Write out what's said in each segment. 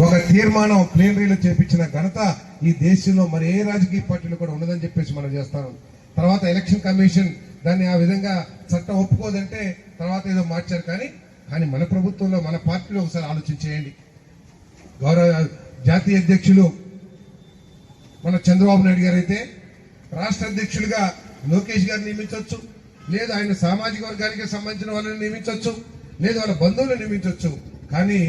ఒక తీర్మానం ప్లేనరీలో చేపించిన ఘనత ఈ దేశంలో మరి ఏ రాజకీయ పార్టీలు కూడా ఉండదని చెప్పేసి మనం చేస్తాను తర్వాత ఎలక్షన్ కమిషన్ దాన్ని ఆ విధంగా చట్టం ఒప్పుకోదంటే తర్వాత ఏదో మార్చారు కానీ కానీ మన ప్రభుత్వంలో మన పార్టీలో ఒకసారి ఆలోచించేయండి గౌరవ జాతీయ అధ్యక్షులు మన చంద్రబాబు నాయుడు గారు అయితే రాష్ట్ర అధ్యక్షులుగా లోకేష్ గారిని నియమించవచ్చు లేదు ఆయన సామాజిక వర్గానికి సంబంధించిన వాళ్ళని నియమించవచ్చు లేదు వాళ్ళ బంధువులను నియమించవచ్చు. కానీ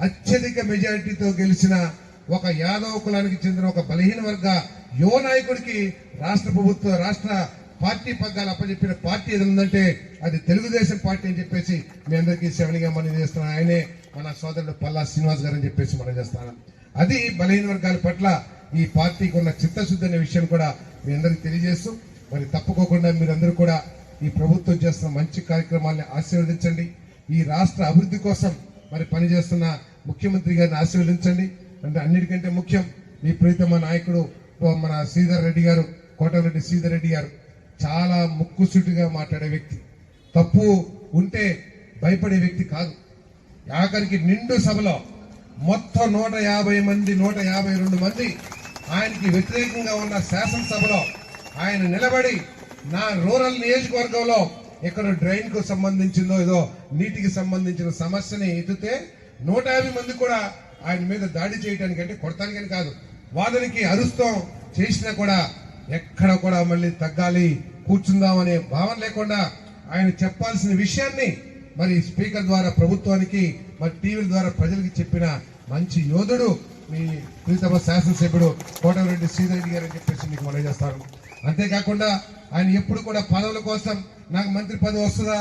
అత్యధిక మెజారిటీతో గెలిచిన ఒక యాదవ కులానికి చెందిన ఒక బలహీన వర్గ యువ నాయకుడికి రాష్ట్ర ప్రభుత్వ రాష్ట్ర పార్టీ పగ్గాలు అప్పచెప్పిన పార్టీ ఏది ఉందంటే అది తెలుగుదేశం పార్టీ అని చెప్పేసి మీ అందరికీ శవనిగా మనం చేస్తున్నాం. ఆయనే మన సోదరుడు పల్లా శ్రీనివాస్ గారు అని చెప్పేసి మనం చేస్తున్నాం. అది బలహీన వర్గాల పట్ల ఈ పార్టీకి ఉన్న చిత్తశుద్ధి అనే విషయం కూడా మీ అందరికీ తెలియజేస్తూ మరి తప్పుకోకుండా మీరందరూ కూడా ఈ ప్రభుత్వం చేస్తున్న మంచి కార్యక్రమాల్ని ఆశీర్వదించండి. ఈ రాష్ట్ర అభివృద్ధి కోసం మరి పనిచేస్తున్న ముఖ్యమంత్రి గారిని ఆశీర్వదించండి. అంటే అన్నిటికంటే ముఖ్యం ఈ ప్రీతమ నాయకుడు మన శ్రీధర్ రెడ్డి గారు కోటరెడ్డి శ్రీధర్ రెడ్డి గారు. చాలా ముక్కుసుటిగా మాట్లాడే వ్యక్తి. తప్పు ఉంటే భయపడే వ్యక్తి కాదు. ఆఖరికి నిండు సభలో మొత్తం నూట యాభై మంది నూట యాభై రెండు మంది ఆయనకి వ్యతిరేకంగా ఉన్న శాసనసభలో ఆయన నిలబడి నా రూరల్ నియోజకవర్గంలో ఇక్కడ డ్రైన్కు సంబంధించిందో ఏదో నీటికి సంబంధించిన సమస్యని ఎత్తితే నూట యాభై మంది కూడా ఆయన మీద దాడి చేయడానికి అంటే కొడతానికని కాదు. వాదనకి అరుస్తాం చేసినా కూడా ఎక్కడ కూడా మళ్ళీ తగ్గాలి కూర్చుందామనే భావన లేకుండా ఆయన చెప్పాల్సిన విషయాన్ని మరి స్పీకర్ ద్వారా ప్రభుత్వానికి మరి టీవీల ద్వారా ప్రజలకు చెప్పిన మంచి యోధుడు మీ ప్రీతమ శాసనసభ్యుడు కోటమిరెడ్డి శ్రీధరెడ్డి గారు అని చెప్పేసి మీకు మనం చేస్తాను. అంతేకాకుండా ఆయన ఎప్పుడు కూడా పదవుల కోసం నాకు మంత్రి పదవి వస్తుందా?